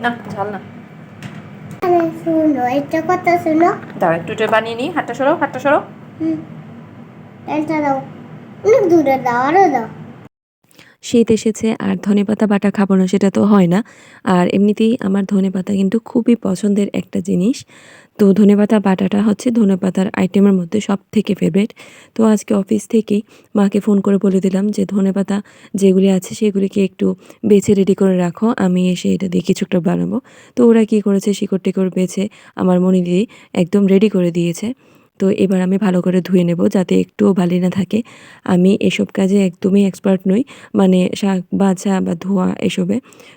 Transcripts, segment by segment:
না, ঝাল না। এটা কথা শুনো দাও একটু এটা বানিয়ে নি হাতটা সরো হাতটা সরো হুম। এটা দাও। অনেক দূরে দাও, আরও দাও। শীত এসেছে আর ধনেপাতা বাটা খাব না, সেটা তো হয় না। আর এমনিতেই আমার ধনেপাতা কিন্তু খুবই পছন্দের একটা জিনিস। তো ধনেপাতা বাটাটা হচ্ছে ধনেপাতার আইটেমের মধ্যে সব থেকে ফেভারিট তো আজকে অফিস থেকেই মাকে ফোন করে বলে দিলাম যে ধনেপাতা যেগুলি আছে সেগুলিকে একটু বেছে রেডি করে রাখো, আমি এসে এটা দিয়ে কিছু একটা বানাবো। তো ওরা কী করেছে, শিকড় টিকড় বেছে আমার মনি দিয়ে একদম রেডি করে দিয়েছে। তো এবার আমি ভালো করে ধুয়ে নেব যাতে একটুও বালি না থাকে। আমি এসব কাজে একদমই এক্সপার্ট নই মানে শাক বাছা বা ধোয়া এসবে।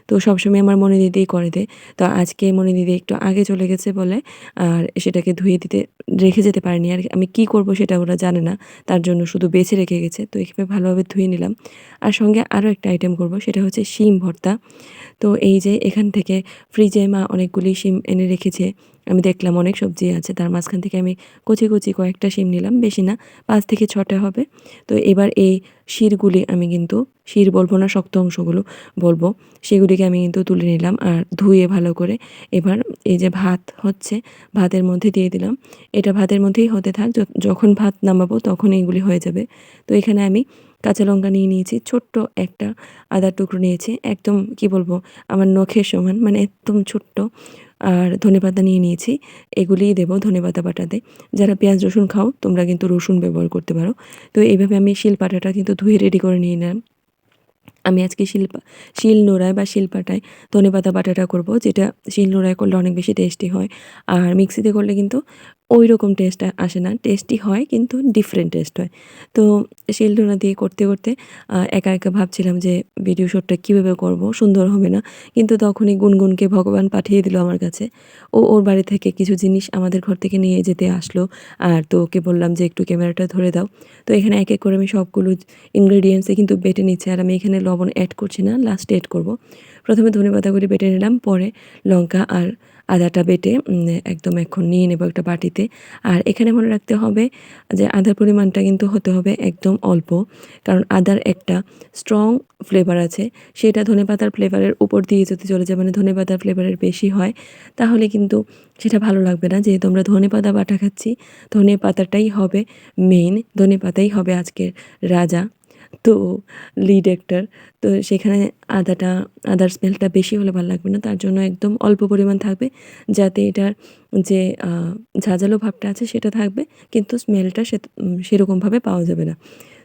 তো সবসময় আমার মনে দিদিই করে দেয় তো আজকে মনে দিদি একটু আগে চলে গেছে বলে, আর সেটাকে ধুয়ে দিতে, রেখে যেতে পারেনি। আর আমি কি করব সেটা ওরা জানে না, তার জন্য শুধু বেছে রেখে গেছে। তো এখানে ভালোভাবে ধুয়ে নিলাম। আর সঙ্গে আরও একটা আইটেম করব, সেটা হচ্ছে শিম ভর্তা। তো এই যে এখান থেকে ফ্রিজে মা অনেকগুলি শিম এনে রেখেছে। আমি দেখলাম অনেক সবজি আছে, তার মাঝখান থেকে আমি কচি কচি কয়েকটা শিম নিলাম, বেশি না, পাঁচ থেকে ছটা হবে। তো এবার এই শিরগুলি আমি কিন্তু, শির বলব না, শক্ত অংশগুলো বলব, সেগুলিকে আমি কিন্তু তুলে নিলাম আর ধুয়ে ভালো করে এবার এই যে ভাত হচ্ছে, ভাতের মধ্যে দিয়ে দিলাম। এটা ভাতের মধ্যেই হতে থাক যখন ভাত নামাবো তখন এইগুলি হয়ে যাবে। তো এখানে আমি কাঁচা লঙ্কা নিয়ে নিয়েছি, ছোট্ট একটা আদার টুকরো নিয়েছি, একদম কি বলব, আমার নখের সমান মানে একদম ছোট্ট আর ধনেপাতা নিয়ে নিয়েছি। এগুলিই দেবো ধনেপাতা বাটাতে। যারা পেঁয়াজ, রসুন খাও, তোমরা কিন্তু রসুন ব্যবহার করতে পারো। তো এইভাবে আমি শিল পাটাটা কিন্তু ধুয়ে রেডি করে নিয়ে নিলাম। আমি আজকে শিল্পা শিল নোড়ায় বা শিল শিলপাটায় ধনেপাতা বাটাটা করব, যেটা শিল নোড়ায় করলে অনেক বেশি টেস্টি হয়। আর মিক্সিতে করলে কিন্তু ওই রকম টেস্ট আসে না। টেস্টই হয়, কিন্তু ডিফারেন্ট টেস্ট হয়। তো শিল নোড়া দিয়ে করতে করতে একা একা ভাবছিলাম যে ভিডিও শ্যুটটা কীভাবে করব, সুন্দর হবে না। কিন্তু তখনই গুনগুনকে ভগবান পাঠিয়ে দিল আমার কাছে। ও ওর বাড়ি থেকে কিছু জিনিস আমাদের ঘর থেকে নিয়ে যেতে আসলো। আর তো ওকে বললাম যে একটু ক্যামেরাটা ধরে দাও। তো এখানে এক এক করে আমি সবগুলো ইনগ্রেডিয়েন্টসে কিন্তু বেটে নিচ্ছি। আর আমি এখানে লবণ অ্যাড করছি না লাস্টে অ্যাড করব। প্রথমে ধনে পাতাগুলি বেটে নিলাম, পরে লঙ্কা আর আদাটা বেটে একদম এখন নিয়ে নেব একটা বাটিতে। আর এখানে মনে রাখতে হবে যে আদার পরিমাণটা কিন্তু হতে হবে একদম অল্প, কারণ আদার একটা স্ট্রং ফ্লেভার আছে। সেটা ধনে পাতার ফ্লেভারের উপর দিয়ে যদি চলে যায় মানে ধনে পাতার ফ্লেভারের বেশি হয়, তাহলে কিন্তু সেটা ভালো লাগবে না। যেহেতু আমরা ধনে পাতা বাটা খাচ্ছি, ধনে পাতাটাই হবে মেইন ধনে পাতাই হবে আজকের রাজা। তো লিড অ্যাক্টার তো সেখানে আদাটা, আদার স্মেলটা বেশি হলে ভালো লাগবে না। তার জন্য একদম অল্প পরিমাণ থাকবে যাতে এটার যে ঝাঁঝালো ভাবটা আছে সেটা থাকবে, কিন্তু স্মেলটা সে সেরকমভাবে পাওয়া যাবে না।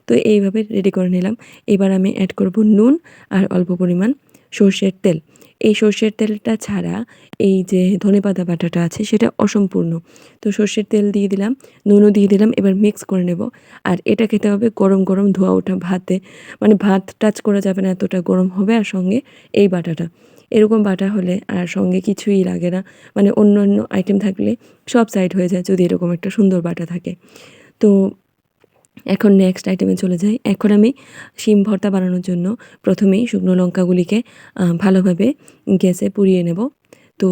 তো এইভাবে রেডি করে নিলাম। এবার আমি অ্যাড করব নুন আর অল্প পরিমাণ সর্ষের তেল। এই সর্ষের তেলটা ছাড়া এই যে ধনেপাতা বাটাটা আছে, সেটা অসম্পূর্ণ। তো সর্ষের তেল দিয়ে দিলাম, নুনও দিয়ে দিলাম, এবার মিক্স করে নেব। আর এটা খেতে হবে গরম গরম ধোয়া ওঠা ভাতে। মানে ভাত টাচ করা যাবে না, এতটা গরম হবে আর সঙ্গে এই বাটাটা। এরকম বাটা হলে আর সঙ্গে কিছুই লাগে না। মানে অন্য অন্য আইটেম থাকলে সব সাইড হয়ে যায় যদি এরকম একটা সুন্দর বাটা থাকে। তো এখন নেক্সট আইটেমে চলে যাই। এখন আমি শিম ভর্তা বানানোর জন্য প্রথমেই শুকনো লঙ্কাগুলিকে ভালোভাবে গ্যাসে পুড়িয়ে নেব। তো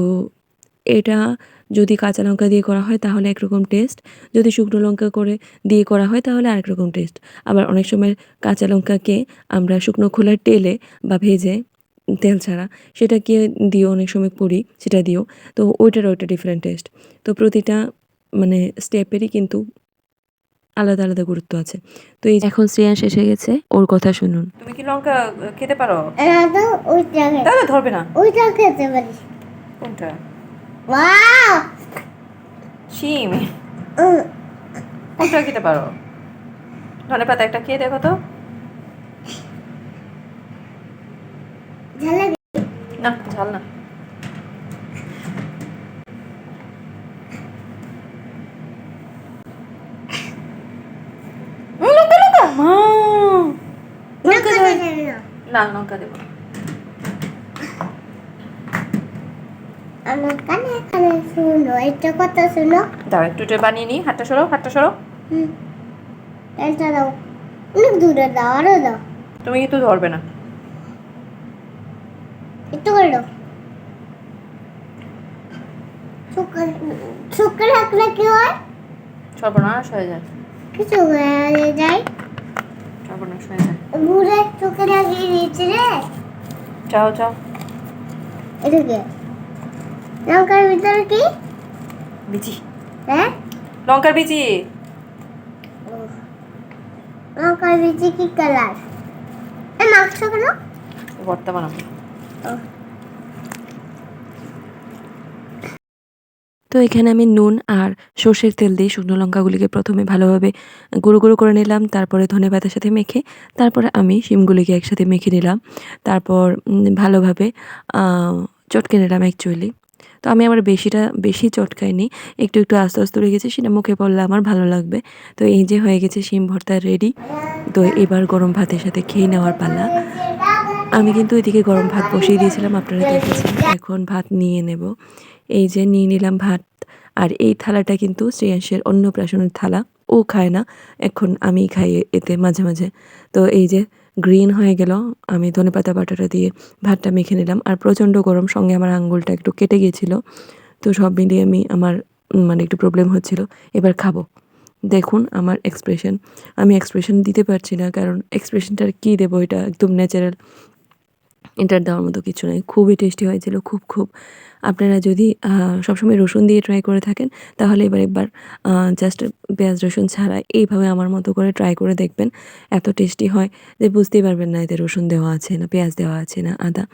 এটা যদি কাঁচা লঙ্কা দিয়ে করা হয় তাহলে একরকম টেস্ট যদি শুকনো লঙ্কা করে দিয়ে করা হয় তাহলে আরেক রকম টেস্ট আবার অনেক সময় কাঁচা লঙ্কাকে আমরা শুকনো খোলার তেলে বা ভেজে তেল ছাড়া সেটাকে দিও অনেক সময় করি সেটা দিও তো ওইটার ওইটা ডিফারেন্ট টেস্ট তো প্রতিটা মানে স্টেপেরই কিন্তু আলাদা আলাদা গুরুত্ব আছে। তো এই এখন শ্রেয়াস এসে গেছে ওর কথা শুনুন। তুমি কি লঙ্কা খেতে পারো? ওইটা দাদা ধরবে না। ওইটা খেতে পারি কোনটা? ওয়াও! শিম। কোনটা খেতে পারো? ধনে পাতা একটা খেয়ে দেখো তো। ঝালে না ঝাল না উম, লঙ্কা লঙ্কা মা লঙ্কা লঙ্কা দেবো দেবে না। লাল লঙ্কা দেবো। আমার কানে কানে শুনো এটা কথা শুনো। দাও একটু এটা বানিয়ে নিই। হাতটা সরো হাতটা সরো হুম। এটা দাও। অনেক দূরে দাও আরও দাও। তুমি কিন্তু ধরবে না। একটু করে দাও। শুক্র রাখলে কি হয়? সর্বনাশ হয়ে যায়। কিছু হয়ে যায়। সর্বনাশ হয়ে যায় বুড়ে চোখে লাগিয়ে দিয়েছে রে। চাও চাও এটাকে লঙ্কার ভিতরে কি? বিচি। হ্যাঁ? লঙ্কার বিচি। লঙ্কার বিচি কি কালার? এ মাংস কেন? ভর্তা বানাবো ও, তো এখানে আমি নুন আর সর্ষের তেল দিয়ে শুকনো লঙ্কাগুলিকে প্রথমে ভালোভাবে গুঁড়ো গুঁড়ো করে নিলাম, তারপরে ধনে পাতার সাথে মেখে, তারপরে আমি শিমগুলিকে একসাথে মেখে নিলাম। তারপর ভালোভাবে চটকে নিলাম অ্যাকচুয়ালি তো আমি আবার বেশিটা, বেশি চটকাইনি, একটু একটু আস্তে আস্তে রেখেছি সেটা মুখে পড়লে আমার ভালো লাগবে। তো এই যে হয়ে গেছে শিম ভর্তা রেডি তো এবার গরম ভাতের সাথে খেয়ে নেওয়ার পালা। আমি কিন্তু এদিকে গরম ভাত বসিয়ে দিয়েছিলাম, আপনারা দেখেছেন। এখন ভাত নিয়ে নেব। এই যে নিয়ে নিলাম ভাত আর এই থালাটা কিন্তু শ্রেয়াংশের অন্নপ্রাশনের থালা। ও খায় না, এখন আমি খাই এতে মাঝে মাঝে। তো এই যে গ্রিন হয়ে গেল, আমি ধনেপাতা বাটাটা দিয়ে ভাতটা মেখে নিলাম আর প্রচণ্ড গরম, সঙ্গে আমার আঙ্গুলটা একটু কেটে গিয়েছিল। তো সব মিলিয়ে আমি আমার মানে একটু প্রবলেম হচ্ছিল। এবার খাব। দেখুন আমার এক্সপ্রেশন আমি এক্সপ্রেশন দিতে পারছি না, কারণ এক্সপ্রেশনটার কী দেবো? এটা একদম ন্যাচারাল এটার দেওয়ার মতো কিছু নেই। খুবই টেস্টি হয়েছিল, খুব খুব। আপনারা যদি সবসময় রসুন দিয়ে ট্রাই করে থাকেন, তাহলে এবার একবার জাস্ট পেঁয়াজ, রসুন ছাড়া এইভাবে আমার মতো করে ট্রাই করে দেখবেন, এত টেস্টি হয় যে বুঝতেই পারবেন না, এতে রসুন দেওয়া আছে না, পেঁয়াজ দেওয়া আছে না, আদা।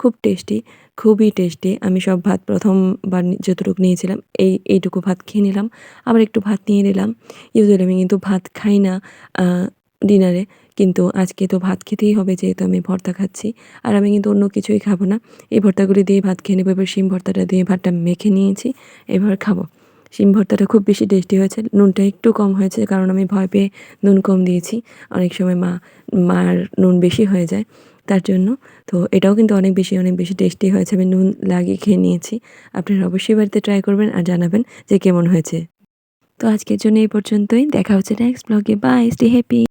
খুব টেস্টি খুবই টেস্টি আমি সব ভাত প্রথমবার যতটুকু নিয়েছিলাম, এই, এইটুকু ভাত খেয়ে নিলাম। আবার একটু ভাত নিয়ে নিলাম। ইউজুয়ালি আমি কিন্তু ভাত খাই না ডিনারে। কিন্তু আজকে তো ভাত খেতেই হবে যেহেতু আমি ভর্তা খাচ্ছি। আর আমি কিন্তু অন্য কিছুই খাব না। এই ভর্তাগুলি দিয়ে ভাত খেয়ে নেব। এবার শিম ভর্তাটা দিয়ে ভাতটা মেখে নিয়েছি। এবার খাব। শিম ভর্তাটা খুব বেশি টেস্টি হয়েছে। নুনটা একটু কম হয়েছে কারণ আমি ভয় পেয়ে নুন কম দিয়েছি। অনেক সময় মা, মার নুন বেশি হয়ে যায় তার জন্য। তো এটাও কিন্তু অনেক বেশি অনেক বেশি টেস্টি হয়েছে। আমি নুন লাগিয়ে খেয়ে নিয়েছি। আপনারা অবশ্যই বাড়িতে ট্রাই করবেন আর জানাবেন যে কেমন হয়েছে। তো আজকের জন্য এই পর্যন্তই। দেখা হচ্ছে নেক্সট ব্লগে বাই স্টে হ্যাপি